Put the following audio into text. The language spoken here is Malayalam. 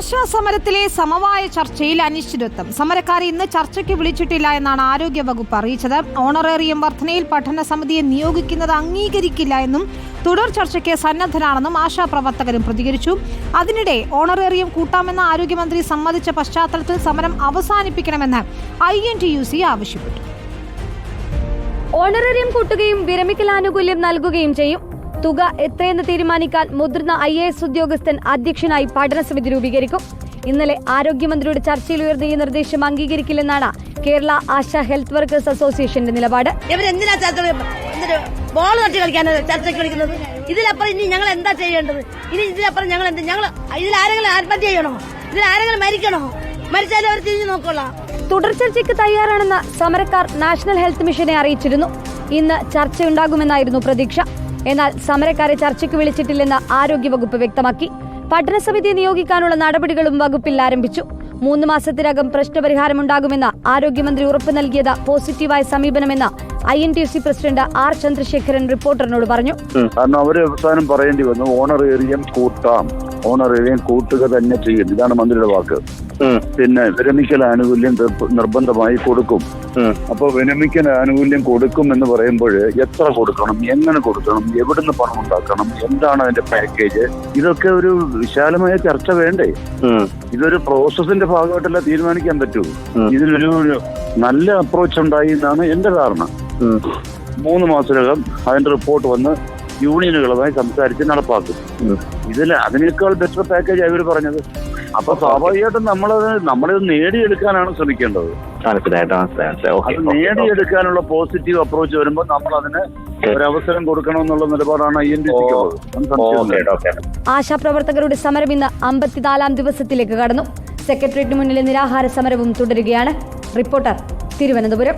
ആശാ സമരത്തിലെ സമവായ ചർച്ചയിൽ അനിശ്ചിതത്വം. സമരക്കാരെ ഇന്ന് ചർച്ചയ്ക്ക് വിളിച്ചിട്ടില്ല എന്നാണ് ആരോഗ്യവകുപ്പ് അറിയിച്ചത്. ഓണറേറിയം വർധനയിൽ പഠന സമിതിയെ നിയോഗിക്കുന്നത് അംഗീകരിക്കില്ല എന്നും തുടർ ചർച്ചയ്ക്ക് സന്നദ്ധനാണെന്നും ആശാ പ്രവർത്തകരും പ്രതികരിച്ചു. അതിനിടെ ഓണറേറിയം കൂട്ടാമെന്ന ആരോഗ്യമന്ത്രി സമ്മതിച്ച പശ്ചാത്തലത്തിൽ സമരം അവസാനിപ്പിക്കണമെന്ന് I N T U C ആവശ്യപ്പെട്ടു. ഓണറേറിയം കൂട്ടുകയും വിരമിക്കൽ ആനുകൂല്യം നൽകുകയും ചെയ്യും. തുക എത്രയെന്ന് തീരുമാനിക്കാൻ മുതിർന്ന ഐ എ എസ് ഉദ്യോഗസ്ഥൻ അധ്യക്ഷനായി പഠനസമിതി രൂപീകരിക്കും. ഇന്നലെ ആരോഗ്യമന്ത്രിയുടെ ചർച്ചയിൽ ഉയർന്ന ഈ നിർദ്ദേശം അംഗീകരിക്കില്ലെന്നാണ് കേരള ആശ ഹെൽത്ത് വർക്കേഴ്സ് അസോസിയേഷന്റെ നിലപാട്. ഇവരെന്തിനാ ബോൾ തട്ടി കളിക്കാനാണ് ചർച്ചയ്ക്ക് കളിക്കുന്നത് ഇതിലപ്പുറം ഇനി ഞങ്ങൾ എന്താ ചെയ്യേണ്ടത്? ഇനി ഇതിലപ്പുറം ഞങ്ങൾ എന്ത് ഞങ്ങൾ ഇതിലാരെങ്കിലും ആത്മഹത്യ ചെയ്യണോ? ഇതിലാരെങ്കിലും മരിക്കണോ? മരിച്ചാലും അവർ തിരിഞ്ഞു നോക്കൊള്ളാം. തുടർ ചർച്ചയ്ക്ക് തയ്യാറാണെന്ന് സമരക്കാർ നാഷണൽ ഹെൽത്ത് മിഷനെ അറിയിച്ചിരുന്നു. ഇന്ന് ചർച്ചയുണ്ടാകുമെന്നായിരുന്നു പ്രതീക്ഷ. എന്നാൽ സമരക്കാരെ ചർച്ചയ്ക്ക് വിളിച്ചിട്ടില്ലെന്ന് ആരോഗ്യവകുപ്പ് വ്യക്തമാക്കി. പഠനസമിതി നിയോഗിക്കാനുള്ള നടപടികളും വകുപ്പിൽ ആരംഭിച്ചു. മൂന്ന് മാസത്തിനകം പ്രശ്നപരിഹാരമുണ്ടാകുമെന്ന് ആരോഗ്യമന്ത്രി ഉറപ്പു നൽകിയത് പോസിറ്റീവായ സമീപനമെന്ന് I N T C president R Chandrasekharan റിപ്പോർട്ടറിനോട് പറഞ്ഞു. കാരണം അവർ അവസാനം പറയേണ്ടി വന്നു ഓണർ ഓണറേറിയം കൂട്ടാം. ഓണറേറിയം കൂട്ടുക തന്നെ ചെയ്യും. ഇതാണ് മന്ത്രിയുടെ വാക്ക്. പിന്നെ വിരമിക്കൽ ആനുകൂല്യം നിർബ- നിർബന്ധമായി കൊടുക്കും. അപ്പൊ വിരമിക്കൽ ആനുകൂല്യം കൊടുക്കും എന്ന് പറയുമ്പോൾ എത്ര കൊടുക്കണം എങ്ങനെ കൊടുക്കണം എവിടുന്ന് പണം ഉണ്ടാക്കണം എന്താണ് അതിന്റെ പാക്കേജ് ഇതൊക്കെ ഒരു വിശാലമായ ചർച്ച വേണ്ടേ? ഇതൊരു പ്രോസസ്സിന്റെ ഭാഗമായിട്ടല്ല തീരുമാനിക്കാൻ പറ്റൂ? ഇതിനൊരു ഒരു നല്ല അപ്രോച്ച് ഉണ്ടായി എന്നാണ് എന്റെ ധാരണ. മൂന്ന് മാസത്തിനകം അതിന്റെ റിപ്പോർട്ട് വന്ന് യൂണിയനുകളുമായി സംസാരിച്ച് നടപ്പാക്കും. ഇതിൽ അതിനേക്കാൾ ബെറ്റർ പാക്കേജ് അവർ പറഞ്ഞത്. അപ്പൊ സ്വാഭാവികമായിട്ടും നമ്മളത് നമ്മളിത് നേടിയെടുക്കാനാണ് ശ്രമിക്കേണ്ടത്. അത് നേടിയെടുക്കാനുള്ള പോസിറ്റീവ് അപ്രോച്ച് വരുമ്പോൾ നമ്മൾ അതിന് ഒരു അവസരം കൊടുക്കണമെന്നുള്ള നിലപാടാണ് ഐ എൻ ആശാപ്രവർത്തകരുടെ സമരം ഇന്ന് അമ്പത്തിനാലാം ദിവസത്തിലേക്ക് കടന്നു. സെക്രട്ടേറിയറ്റിന് മുന്നിലെ നിരാഹാര സമരവും തുടരുകയാണ്. റിപ്പോർട്ടർ തിരുവനന്തപുരം.